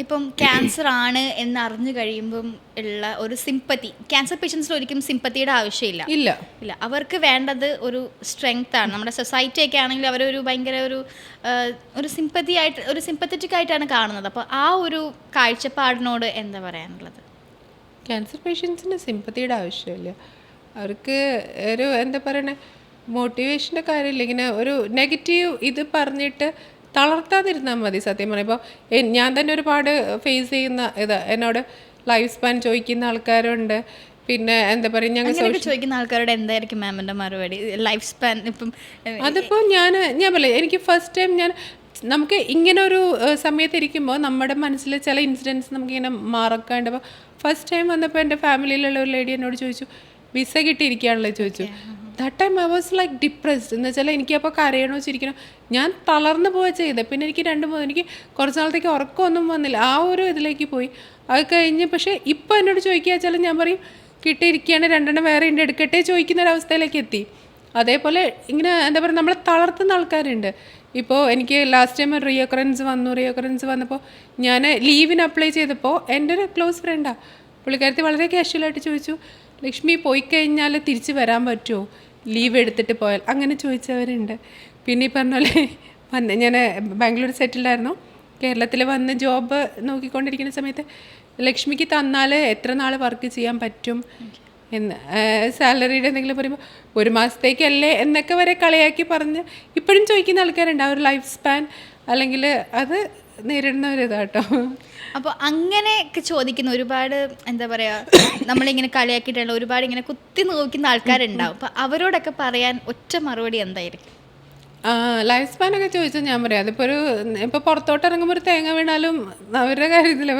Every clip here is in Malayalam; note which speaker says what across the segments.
Speaker 1: ഇപ്പം ക്യാൻസർ ആണ് എന്ന് അറിഞ്ഞു കഴിയുമ്പം ഉള്ള ഒരു സിമ്പത്തി ക്യാൻസർ പേഷ്യൻസിൽ ഒരിക്കലും സിമ്പത്തിയുടെ ആവശ്യമില്ല.
Speaker 2: ഇല്ല.
Speaker 1: ഇല്ല. അവർക്ക് വേണ്ടത് ഒരു സ്ട്രെങ്ത് ആണ്. നമ്മുടെ സൊസൈറ്റി ഒക്കെ ആണെങ്കിൽ അവരൊരു ഭയങ്കര ഒരു ഒരു സിമ്പത്തി ആയിട്ട് ഒരു സിമ്പത്തറ്റിക് ആയിട്ടാണ് കാണുന്നത്. അപ്പോൾ ആ ഒരു കാഴ്ചപ്പാടിനോട് എന്താ പറയാനുള്ളത്?
Speaker 2: ക്യാൻസർ പേഷ്യൻസിന് സിമ്പത്തിയുടെ ആവശ്യമില്ല. അവർക്ക് ഒരു എന്താ പറയണേ മോട്ടിവേഷന്റെ കാര്യമില്ല. ഇങ്ങനെ ഒരു നെഗറ്റീവ് ഇത് പറഞ്ഞിട്ട് തളർത്താതിരുന്നാൽ മതി സത്യം പറയുമ്പോൾ ഞാൻ തന്നെ ഒരുപാട് ഫേസ് ചെയ്യുന്ന ഇത് എന്നോട് ലൈഫ് സ്പാൻ ചോദിക്കുന്ന ആൾക്കാരുണ്ട്. പിന്നെ എന്താ പറയുക ഞങ്ങൾ
Speaker 1: ചോദിക്കുന്ന ആൾക്കാരോട് എന്തായിരിക്കും മാമിന്റെ മറുപടി? ലൈഫ് സ്പാൻ ഇപ്പം
Speaker 2: അതിപ്പോൾ ഞാൻ ഞാൻ പറയാം എനിക്ക് ഫസ്റ്റ് ടൈം ഞാൻ നമുക്ക് ഇങ്ങനെ ഒരു സമയത്തിരിക്കുമ്പോൾ സമയത്ത് ഇരിക്കുമ്പോൾ നമ്മുടെ മനസ്സിൽ ചില ഇൻസിഡൻസ് നമുക്കിങ്ങനെ മാറക്കാണ്ട് അപ്പോൾ ഫസ്റ്റ് ടൈം വന്നപ്പോൾ എന്റെ ഫാമിലിയിലുള്ള ഒരു ലേഡി എന്നോട് ചോദിച്ചു വിസ കിട്ടിയിരിക്കുകയാണല്ലോ? ചോദിച്ചു. That time I was like depressed എന്ന് വെച്ചാൽ എനിക്കപ്പോൾ കരയണോ ചിരിക്കണോ? ഞാൻ തളർന്നു പോവുക ചെയ്തത് പിന്നെ എനിക്ക് രണ്ട് മൂന്ന് എനിക്ക് കുറച്ച് നാളത്തേക്ക് ഉറക്കമൊന്നും വന്നില്ല. ആ ഒരു ഇതിലേക്ക് പോയി. അത് കഴിഞ്ഞ് പക്ഷേ ഇപ്പോൾ എന്നോട് ചോദിക്കുക വെച്ചാൽ ഞാൻ പറയും കിട്ടിയിരിക്കുകയാണ് രണ്ടെണ്ണം വേറെ ഉണ്ട് എടുക്കട്ടെ ചോദിക്കുന്ന ഒരവസ്ഥയിലേക്ക് എത്തി. അതേപോലെ ഇങ്ങനെ എന്താ പറയുക നമ്മളെ തളർത്തുന്ന ആൾക്കാരുണ്ട്. ഇപ്പോൾ എനിക്ക് ലാസ്റ്റ് ടൈം റീঅക്കറൻസ് വന്നു. റീঅക്കറൻസ് വന്നപ്പോൾ ഞാൻ ലീവിന് അപ്ലൈ ചെയ്തപ്പോൾ എന്റെ ഒരു ക്ലോസ് ഫ്രണ്ടാണ് പുള്ളിക്കാരത്തി വളരെ കാഷ്വലായിട്ട് ചോദിച്ചു ലക്ഷ്മി പോയി കഴിഞ്ഞാൽ തിരിച്ച് വരാൻ പറ്റുമോ ലീവ് എടുത്തിട്ട് പോയാൽ. അങ്ങനെ ചോദിച്ചവരുണ്ട്. പിന്നെ ഈ പറഞ്ഞ പോലെ വന്ന് ഞാൻ ബാംഗ്ലൂർ സെറ്റിലായിരുന്നു കേരളത്തിൽ വന്ന് ജോബ് നോക്കിക്കൊണ്ടിരിക്കുന്ന സമയത്ത് ലക്ഷ്മിക്ക് തന്നാൽ എത്ര നാൾ വർക്ക് ചെയ്യാൻ പറ്റും? എന്ന് സാലറിയുടെ എന്തെങ്കിലും പറയുമ്പോൾ ഒരു മാസത്തേക്കല്ലേ എന്നൊക്കെ വരെ കളിയാക്കി പറഞ്ഞ് ഇപ്പോഴും ചോദിക്കുന്ന ആൾക്കാരുണ്ട്. ആ ഒരു ലൈഫ് സ്പാൻ അല്ലെങ്കിൽ അത് നേരിടുന്ന ഒരു ഇതാട്ടോ
Speaker 1: അപ്പോൾ അങ്ങനെയൊക്കെ ചോദിക്കുന്ന ഒരുപാട് എന്താ പറയുക നമ്മളിങ്ങനെ കളിയാക്കിയിട്ടുള്ള ഒരുപാട് ഇങ്ങനെ കുത്തി നോക്കുന്ന ആൾക്കാരുണ്ടാവും. അപ്പോൾ അവരോടൊക്കെ പറയാൻ ഒറ്റ മറുപടി എന്തായിരിക്കും?
Speaker 2: ലൈഫ് സ്പാനൊക്കെ ചോദിച്ചാൽ ഞാൻ പറയാം അതിപ്പോൾ ഒരു ഇപ്പോൾ പുറത്തോട്ട് ഇറങ്ങുമ്പോൾ ഒരു തേങ്ങ വീണാലും അവരുടെ കാര്യത്തിൽ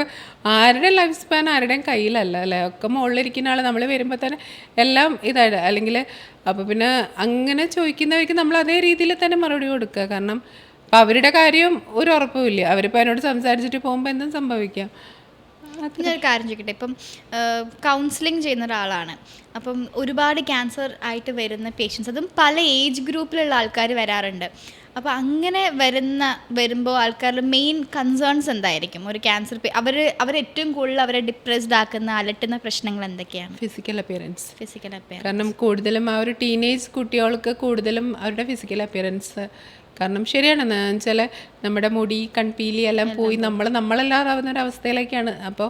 Speaker 2: ആരുടെ ലൈഫ് സ്പാൻ ആരുടെയും കയ്യിലല്ല അല്ലേ? ഒക്കെ മുകളിലിരിക്കുന്ന ആൾ നമ്മൾ വരുമ്പോൾ തന്നെ എല്ലാം ഇതാണ് അല്ലെങ്കിൽ അപ്പോൾ പിന്നെ അങ്ങനെ ചോദിക്കുന്നവർക്ക് നമ്മൾ അതേ രീതിയിൽ തന്നെ മറുപടി കൊടുക്കുക. കാരണം അപ്പോൾ അവരുടെ കാര്യം ഒരു ഉറപ്പുമില്ല അവരിപ്പോൾ എന്നോട് സംസാരിച്ചിട്ട് പോകുമ്പോൾ എന്തും സംഭവിക്കാം.
Speaker 1: ഞാനൊരു കാര്യം ചോദിക്കട്ടെ. ഇപ്പം കൗൺസിലിംഗ് ചെയ്യുന്ന ഒരാളാണ്. അപ്പം ഒരുപാട് ക്യാൻസർ ആയിട്ട് വരുന്ന പേഷ്യൻസ് അതും പല ഏജ് ഗ്രൂപ്പിലുള്ള ആൾക്കാർ വരാറുണ്ട്. അപ്പോൾ അങ്ങനെ വരുന്ന വരുമ്പോൾ ആൾക്കാരുടെ മെയിൻ കൺസേൺസ് എന്തായിരിക്കും? ഒരു ക്യാൻസർ അവർ അവർ ഏറ്റവും കൂടുതൽ അവരെ ഡിപ്രസ്ഡ് ആക്കുന്ന അലട്ടുന്ന പ്രശ്നങ്ങൾ എന്തൊക്കെയാണ്?
Speaker 2: ഫിസിക്കൽ അപ്പിയറൻസ്
Speaker 1: ഫിസിക്കൽ അപ്പിയറൻസ്
Speaker 2: കാരണം കൂടുതലും ആ ഒരു ടീനേജ് കുട്ടികൾക്ക് കൂടുതലും അവരുടെ ഫിസിക്കൽ അപ്പിയറൻസ് കാരണം ശരിയാണ്. വെച്ചാൽ നമ്മുടെ മുടി കൺപീലി എല്ലാം പോയി നമ്മൾ നമ്മളല്ലാതാവുന്ന ഒരു അവസ്ഥയിലേക്കാണ്. അപ്പോൾ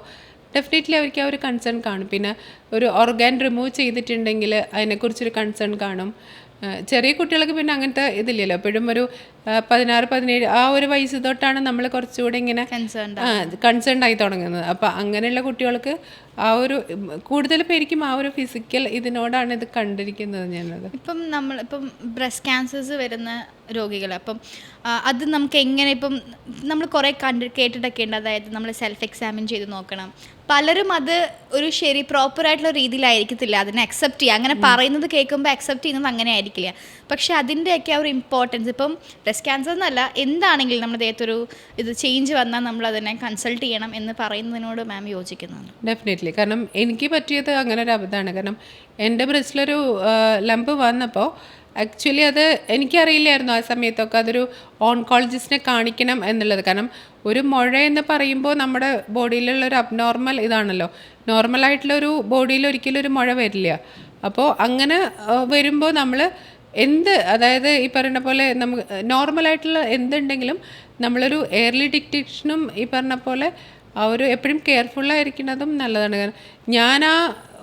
Speaker 2: ഡെഫിനറ്റ്ലി അവർക്ക് ആ ഒരു കൺസേൺ കാണും. പിന്നെ ഒരു ഓർഗാൻ റിമൂവ് ചെയ്തിട്ടുണ്ടെങ്കിൽ അതിനെക്കുറിച്ചൊരു കൺസേൺ കാണും. ചെറിയ കുട്ടികൾക്ക് പിന്നെ അങ്ങനത്തെ ഇതില്ലല്ലോ. എപ്പോഴും ഒരു പതിനാറ് പതിനേഴ് ആ ഒരു വയസ്സ് തൊട്ടാണ് നമ്മൾ കുറച്ചുകൂടെ ഇങ്ങനെ
Speaker 1: കൺസേൺ
Speaker 2: ആയി തുടങ്ങുന്നത്. അപ്പം അങ്ങനെയുള്ള കുട്ടികൾക്ക് ആ ഒരു കൂടുതൽ പേർക്കും ആ ഒരു ഫിസിക്കൽ ഇതിനോടാണ് ഇത് കണ്ടിരിക്കുന്നത് ഞാനത്.
Speaker 1: ഇപ്പം നമ്മൾ ഇപ്പം ബ്രസ്റ്റ് ക്യാൻസേഴ്സ് വരുന്ന രോഗികൾ അപ്പം അത് നമുക്ക് എങ്ങനെ ഇപ്പം നമ്മൾ കുറേ കണ്ട് കേട്ടിട്ടൊക്കെ ഉണ്ട്. അതായത് നമ്മൾ സെൽഫ് എക്സാമിൻ ചെയ്ത് നോക്കണം. പലരും അത് ഒരു ശരി പ്രോപ്പറായിട്ടുള്ള രീതിയിലായിരിക്കത്തില്ല. അതിനെ അക്സെപ്റ്റ് ചെയ്യുക അങ്ങനെ പറയുന്നത് കേൾക്കുമ്പോൾ അക്സെപ്റ്റ് ചെയ്യുന്നത് അങ്ങനെ ആയിരിക്കില്ല. പക്ഷേ അതിന്റെയൊക്കെ ആ ഒരു ഇമ്പോർട്ടൻസ് ഇപ്പം ബ്രസ്റ്റ് ക്യാൻസർ എന്നല്ല എന്താണെങ്കിലും നമ്മുടെ ദേഹത്തൊരു ഇത് ചേഞ്ച് വന്നാൽ നമ്മൾ അതിനെ കൺസൾട്ട് ചെയ്യണം എന്ന് പറയുന്നതിനോട് മാം യോജിക്കുന്നുണ്ട്.
Speaker 2: ഡെഫിനറ്റ്ലി കാരണം എനിക്ക് പറ്റിയത് അങ്ങനെ ഒരു അബദ്ധമാണ്. കാരണം എന്റെ ബ്രസ്റ്റിലൊരു ലംബ് വന്നപ്പോൾ ആക്ച്വലി അത് എനിക്കറിയില്ലായിരുന്നു ആ സമയത്തൊക്കെ അതൊരു ഓൺകോളജിസ്റ്റിനെ കാണിക്കണം എന്നുള്ളത്. കാരണം ഒരു മുഴ എന്ന് പറയുമ്പോൾ നമ്മുടെ ബോഡിയിലുള്ള ഒരു അബ്നോർമൽ ഇതാണല്ലോ. നോർമലായിട്ടുള്ള ഒരു ബോഡിയിൽ ഒരിക്കലും ഒരു മുഴ വരില്ല. അപ്പോൾ അങ്ങനെ വരുമ്പോൾ നമ്മൾ എന്ത് അതായത് ഈ പറയുന്ന പോലെ നമുക്ക് നോർമലായിട്ടുള്ള എന്തുണ്ടെങ്കിലും നമ്മളൊരു എയർലി ഡിറ്റക്ഷനും ഈ പറഞ്ഞ പോലെ ഒരു എപ്പോഴും കെയർഫുള്ളായിരിക്കുന്നതും നല്ലതാണ്. കാരണം ഞാൻ ആ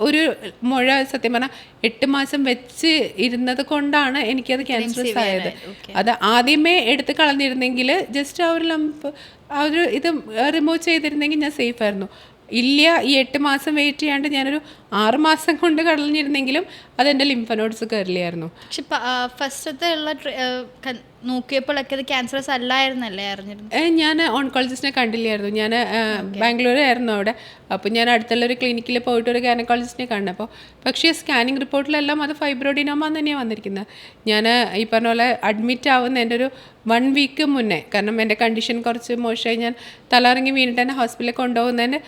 Speaker 2: ഒരു മുഴ സത്യം പറഞ്ഞാൽ എട്ട് മാസം വെച്ച് ഇരുന്നത് കൊണ്ടാണ് എനിക്കത് ക്യാൻസറസ് ആയത്. അത് ആദ്യമേ എടുത്ത് കളഞ്ഞിരുന്നെങ്കിൽ ജസ്റ്റ് ആ ഒരു ലംപ് ആ ഒരു ഇത് റിമൂവ് ചെയ്തിരുന്നെങ്കിൽ ഞാൻ സേഫ് ആയിരുന്നു. ഇല്ല ഈ എട്ട് മാസം വെയിറ്റ് ചെയ്യാണ്ട് ഞാനൊരു ആറ് മാസം കൊണ്ട് കളഞ്ഞിരുന്നെങ്കിലും അതെന്റെ ലിംഫനോഡ്സ് കയറില്ലായിരുന്നു
Speaker 1: പക്ഷെ ഫസ്റ്റത്തെ ഉള്ള നോക്കിയപ്പോഴൊക്കെ അത് ക്യാൻസറസ് അല്ലായിരുന്നല്ലേ അറിഞ്ഞിരുന്നു
Speaker 2: ഞാൻ ഓൺകോളജിസ്റ്റിനെ കണ്ടില്ലായിരുന്നു. ഞാൻ ബാംഗ്ലൂർ ആയിരുന്നു അവിടെ. അപ്പോൾ ഞാൻ അടുത്തുള്ള ഒരു ക്ലിനിക്കിൽ പോയിട്ട് ഒരു ഗൈനക്കോളജിസ്റ്റിനെ കണ്ടു. അപ്പോൾ പക്ഷേ സ്കാനിങ് റിപ്പോർട്ടിലെല്ലാം അത് ഫൈബ്രോഡിനോമ തന്നെയാണ് വന്നിരിക്കുന്നത് ഞാൻ ഈ പറഞ്ഞ പോലെ അഡ്മിറ്റ് ആവുന്ന എന്റെ ഒരു വൺ വീക്ക് മുന്നേ കാരണം എന്റെ കണ്ടീഷൻ കുറച്ച് മോശമായി ഞാൻ തലറങ്ങി വീണിട്ട് തന്നെ ഹോസ്പിറ്റലിൽ കൊണ്ടുപോകുന്നതിന്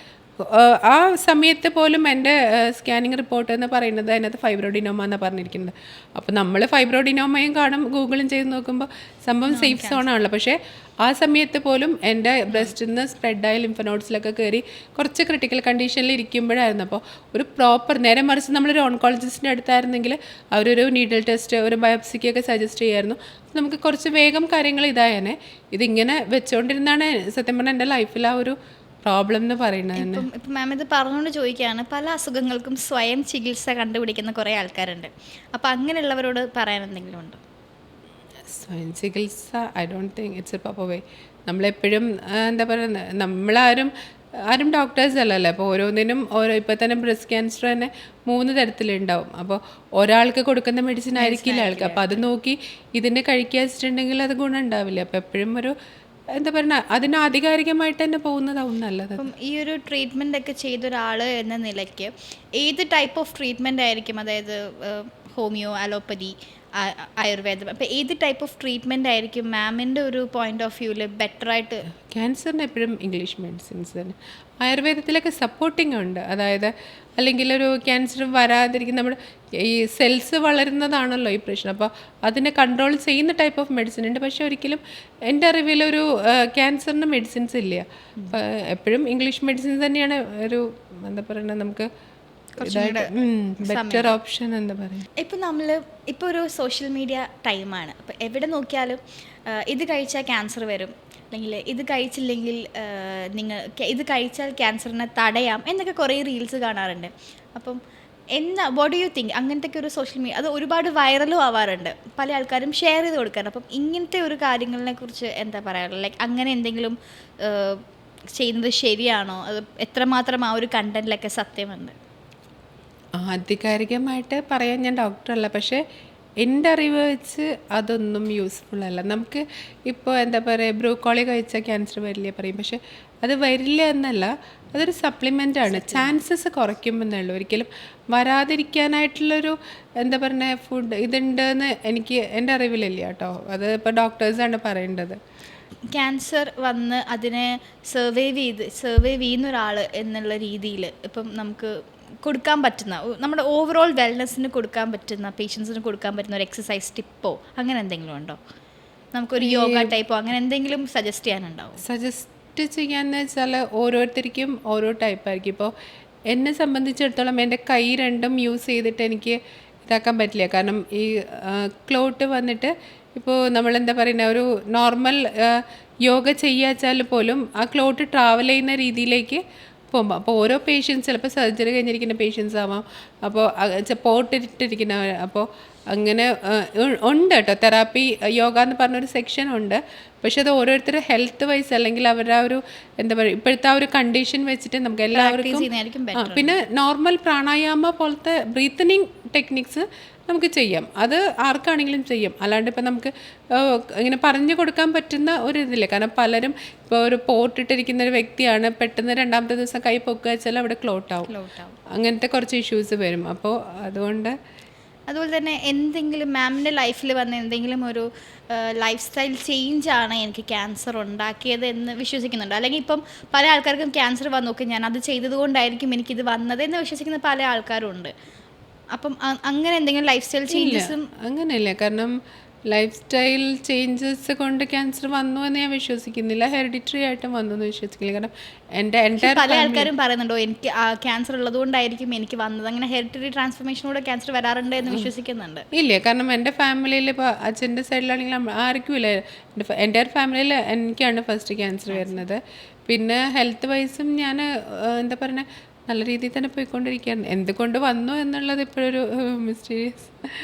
Speaker 2: ആ സമയത്ത് പോലും എന്റെ സ്കാനിങ് റിപ്പോർട്ട് എന്ന് പറയുന്നത് അതിനകത്ത് ഫൈബ്രോഡിനോമ എന്നാണ് പറഞ്ഞിരിക്കുന്നത് അപ്പോൾ നമ്മൾ ഫൈബ്രോഡിനോമയും കാണും ഗൂഗിളും ചെയ്ത് നോക്കുമ്പോൾ സംഭവം സേഫ് സോണാണല്ലോ. പക്ഷേ ആ സമയത്ത് പോലും എന്റെ ബ്രസ്റ്റിൽ നിന്ന് സ്പ്രെഡായ ലിംഫനോട്സിലൊക്കെ കയറി കുറച്ച് ക്രിട്ടിക്കൽ കണ്ടീഷനിൽ ഇരിക്കുമ്പോഴായിരുന്നു. അപ്പോൾ ഒരു പ്രോപ്പർ നേരെ മറിച്ച് നമ്മളൊരു ഓൺകോളജിസ്റ്റിന്റെ അടുത്തായിരുന്നെങ്കിൽ അവരൊരു നീഡിൽ ടെസ്റ്റ് ഒരു ബയോപ്സിക്കൊക്കെ സജസ്റ്റ് ചെയ്യായിരുന്നു. നമുക്ക് കുറച്ച് വേഗം കാര്യങ്ങൾ ഇതായേനെ. ഇതിങ്ങനെ വെച്ചുകൊണ്ടിരുന്നാണ് സത്യം പറഞ്ഞാൽ എന്റെ ലൈഫിൽ ആ ഒരു പ്രോബ്ലം എന്ന് പറയുന്നത് തന്നെ.
Speaker 1: ഇപ്പം മാം ഇത് പറഞ്ഞുകൊണ്ട് ചോദിക്കുകയാണ്. പല അസുഖങ്ങൾക്കും സ്വയം ചികിത്സ കണ്ടുപിടിക്കുന്ന കുറേ ആൾക്കാരുണ്ട്. അപ്പോൾ അങ്ങനെയുള്ളവരോട് പറയാൻ എന്തെങ്കിലും ഉണ്ടോ?
Speaker 2: സ്വയം ചികിത്സ I don't think it's a papa way നമ്മളെപ്പോഴും എന്താ പറയുക നമ്മളാരും ആരും ഡോക്ടേഴ്സ് അല്ലല്ലോ. അപ്പോൾ ഓരോന്നിനും ഓരോ ഇപ്പോൾ തന്നെ ബ്രസ്റ്റ് ക്യാൻസർ തന്നെ മൂന്ന് തരത്തിലുണ്ടാവും. അപ്പോൾ ഒരാൾക്ക് കൊടുക്കുന്ന മെഡിസിൻ ആയിരിക്കില്ല ആൾക്ക്. അപ്പോൾ അത് നോക്കി ഇതിന്റെ കഴിക്കുക വെച്ചിട്ടുണ്ടെങ്കിൽ അത് ഗുണം ഉണ്ടാവില്ല. അപ്പോൾ എപ്പോഴും ഒരു എന്താ പറയുക അതിന് ആധികാരികമായിട്ട് തന്നെ പോകുന്നതാവും നല്ലത്.
Speaker 1: അപ്പം ഈ ഒരു ട്രീറ്റ്മെന്റ് ഒക്കെ ചെയ്ത ഒരാൾ എന്ന നിലയ്ക്ക് ഏത് ടൈപ്പ് ഓഫ് ട്രീറ്റ്മെന്റ് ആയിരിക്കും? അതായത് ഹോമിയോ അലോപ്പതി ആയുർവേദം. അപ്പോൾ ഏത് ടൈപ്പ് ഓഫ് ട്രീറ്റ്മെന്റ് ആയിരിക്കും മാമിന്റെ ഒരു പോയിന്റ് ഓഫ് വ്യൂവിൽ ബെറ്ററായിട്ട്
Speaker 2: ക്യാൻസറിന് എപ്പോഴും ഇംഗ്ലീഷ് മെഡിസിൻസ് തന്നെ. ആയുർവേദത്തിലൊക്കെ സപ്പോർട്ടിംഗ് ഉണ്ട്. അതായത് അല്ലെങ്കിൽ ഒരു ക്യാൻസർ വരാതിരിക്കുന്ന നമ്മുടെ ഈ സെൽസ് വളരുന്നതാണല്ലോ ഈ പ്രശ്നം. അപ്പോൾ അതിനെ കൺട്രോൾ ചെയ്യുന്ന ടൈപ്പ് ഓഫ് മെഡിസിൻ ഉണ്ട്. പക്ഷേ ഒരിക്കലും എന്റെ അറിവിലൊരു ക്യാൻസറിന് മെഡിസിൻസ് ഇല്ല. എപ്പോഴും ഇംഗ്ലീഷ് മെഡിസിൻസ് തന്നെയാണ് ഒരു എന്താ പറയുക നമുക്ക് ബെറ്റർ ഓപ്ഷൻ എന്താ പറയുക
Speaker 1: ഇപ്പം നമ്മൾ ഇപ്പോൾ ഒരു സോഷ്യൽ മീഡിയ ടൈമാണ് അപ്പോൾ എവിടെ നോക്കിയാലും ഇത് കഴിച്ചാൽ ക്യാൻസർ വരും. അല്ലെങ്കിൽ ഇത് കഴിച്ചില്ലെങ്കിൽ നിങ്ങൾ ഇത് കഴിച്ചാൽ ക്യാൻസറിനെ തടയാം എന്നൊക്കെ കുറേ റീൽസ് കാണാറുണ്ട്. അപ്പം എന്താ വാട്ട് യു തിങ്ക് അങ്ങനത്തെ ഒരു സോഷ്യൽ മീഡിയ അത് ഒരുപാട് വൈറലും ആവാറുണ്ട്. പല ആൾക്കാരും ഷെയർ ചെയ്ത് കൊടുക്കാറുണ്ട്. അപ്പം ഇങ്ങനത്തെ ഒരു കാര്യങ്ങളെ കുറിച്ച് എന്താ പറയാറുള്ളത് ലൈക്ക് അങ്ങനെ എന്തെങ്കിലും ചെയ്യുന്നത് ശരിയാണോ? അത് എത്രമാത്രം ആ ഒരു കണ്ടന്റിലൊക്കെ സത്യമുണ്ട്?
Speaker 2: ആധികാരികമായിട്ട് പറയാൻ ഞാൻ ഡോക്ടറല്ല. പക്ഷേ എന്റെ അറിവ് വെച്ച് അതൊന്നും യൂസ്ഫുൾ അല്ല. നമുക്ക് ഇപ്പോൾ എന്താ പറയുക ബ്രൂക്കോളി കഴിച്ചാൽ ക്യാൻസർ വരില്ല പറയും. പക്ഷേ അത് വരില്ല എന്നല്ല അതൊരു സപ്ലിമെന്റ് ആണ്. ചാൻസസ് കുറയ്ക്കുമെന്നേ ഉള്ളൂ. ഒരിക്കലും വരാതിരിക്കാനായിട്ടുള്ളൊരു എന്താ പറയുക ഫുഡ് ഇതുണ്ടെന്ന് എനിക്ക് എന്റെ അറിവിലില്ല കേട്ടോ. അത് ഇപ്പോൾ ഡോക്ടേഴ്സാണ് പറയേണ്ടത്.
Speaker 1: ക്യാൻസർ വന്ന് അതിനെ സർവൈവ് ചെയ്ത് സർവൈവ് ചെയ്യുന്ന ഒരാൾ എന്നുള്ള രീതിയിൽ ഇപ്പം നമുക്ക് കൊടുക്കാൻ പറ്റുന്ന നമ്മുടെ ഓവറോൾ വെൽനെസ്സിന് കൊടുക്കാൻ പറ്റുന്ന പേഷ്യൻസിന് കൊടുക്കാൻ പറ്റുന്ന ഒരു എക്സസൈസ് ടിപ്പോ അങ്ങനെ എന്തെങ്കിലും ഉണ്ടോ? നമുക്കൊരു യോഗ ടൈപ്പോ അങ്ങനെ എന്തെങ്കിലും സജസ്റ്റ് ചെയ്യാനുണ്ടാവും?
Speaker 2: സജസ്റ്റ് ചെയ്യാന്ന് വെച്ചാൽ ഓരോരുത്തർക്കും ഓരോ ടൈപ്പായിരിക്കും ഇപ്പോൾ എന്നെ സംബന്ധിച്ചിടത്തോളം എന്റെ കൈ രണ്ടും യൂസ് ചെയ്തിട്ട് എനിക്ക് ഇതാക്കാൻ പറ്റില്ല. കാരണം ഈ ക്ലോട്ട് വന്നിട്ട് ഇപ്പോൾ നമ്മൾ എന്താ പറയുന്ന ഒരു നോർമൽ യോഗ ചെയ്യാച്ചാൽ പോലും ആ ക്ലോട്ട് ട്രാവൽ ചെയ്യുന്ന രീതിയിലേക്ക് പോകുമ്പോൾ അപ്പോൾ ഓരോ പേഷ്യൻസ് ചിലപ്പോൾ സർജറി കഴിഞ്ഞിരിക്കുന്ന പേഷ്യൻസ് ആവാം. അപ്പോൾ പോട്ടിട്ടിരിക്കുന്ന അപ്പോൾ അങ്ങനെ ഉണ്ട് കേട്ടോ തെറാപ്പി യോഗ എന്ന് പറഞ്ഞൊരു സെക്ഷൻ ഉണ്ട്. പക്ഷെ അത് ഓരോരുത്തരുടെ ഹെൽത്ത് വൈസ് അല്ലെങ്കിൽ അവരുടെ ആ ഒരു എന്താ പറയുക ഇപ്പോഴത്തെ ആ ഒരു കണ്ടീഷൻ വെച്ചിട്ട് നമുക്ക് എല്ലാവർക്കും പിന്നെ നോർമൽ പ്രാണായാമ പോലത്തെ ബ്രീത്തനിങ് ടെക്നിക്സ് നമുക്ക് ചെയ്യാം. അത് ആർക്കാണെങ്കിലും ചെയ്യാം. അല്ലാണ്ട് ഇപ്പം നമുക്ക് ഇങ്ങനെ പറഞ്ഞു കൊടുക്കാൻ പറ്റുന്ന ഒരു ഇതില്ല. കാരണം പലരും ഇപ്പോൾ ഒരു പോട്ടിട്ടിരിക്കുന്ന ഒരു വ്യക്തിയാണ് പെട്ടെന്ന് രണ്ടാമത്തെ ദിവസം കൈ പൊക്കുക വെച്ചാൽ അവിടെ ക്ലോട്ട് ആവും. അങ്ങനത്തെ കുറച്ച് ഇഷ്യൂസ് വരും. അപ്പോൾ അതുകൊണ്ട്
Speaker 1: അതുപോലെ തന്നെ എന്തെങ്കിലും മാമിന്റെ ലൈഫിൽ വന്ന എന്തെങ്കിലും ഒരു ലൈഫ് സ്റ്റൈൽ ചേഞ്ച് ആണ് എനിക്ക് ക്യാൻസർ ഉണ്ടാക്കിയത് എന്ന് വിശ്വസിക്കുന്നുണ്ട്. അല്ലെങ്കിൽ ഇപ്പം പല ആൾക്കാർക്കും ക്യാൻസർ വന്നു. നോക്കി ഞാൻ അത് ചെയ്തത് കൊണ്ടായിരിക്കും എനിക്കിത് വന്നത് എന്ന് വിശ്വസിക്കുന്ന പല ആൾക്കാരും ഉണ്ട്. അപ്പം അങ്ങനെ എന്തെങ്കിലും ലൈഫ് സ്റ്റൈൽ ചേഞ്ചസും
Speaker 2: അങ്ങനെയല്ല. കാരണം ലൈഫ് സ്റ്റൈൽ ചേഞ്ചസ് കൊണ്ട് ക്യാൻസർ വന്നു എന്ന് ഞാൻ വിശ്വസിക്കുന്നില്ല. ഹെറിഡിറ്ററി ആയിട്ടും വന്നു എന്ന് വിശ്വസിക്കുന്നില്ല കാരണം എന്റെ എന്റെ
Speaker 1: പല ആൾക്കാരും പറയുന്നുണ്ടോ എനിക്ക് ക്യാൻസർ ഉള്ളത് കൊണ്ടായിരിക്കും എനിക്ക് വന്നത്. അങ്ങനെ ഹെറിറ്ററി ട്രാൻസ്ഫോർമേഷനോടെ ക്യാൻസർ വരാറുണ്ട് എന്ന് വിശ്വസിക്കുന്നുണ്ട്.
Speaker 2: ഇല്ല കാരണം എന്റെ ഫാമിലിയിൽ ഇപ്പോൾ അച്ഛന്റെ സൈഡിലാണെങ്കിൽ ആർക്കും ഇല്ല. എന്റെ എന്റെ ഫാമിലിയിൽ എനിക്കാണ് ഫസ്റ്റ് ക്യാൻസർ വരുന്നത്. പിന്നെ ഹെൽത്ത് വൈസും ഞാൻ എന്താ പറയുക നല്ല രീതിയിൽ തന്നെ പോയിക്കൊണ്ടിരിക്കുകയാണ്. എന്തുകൊണ്ട് വന്നു എന്നുള്ളത് ഇപ്പോഴൊരു മിസ്റ്റീരിയസ്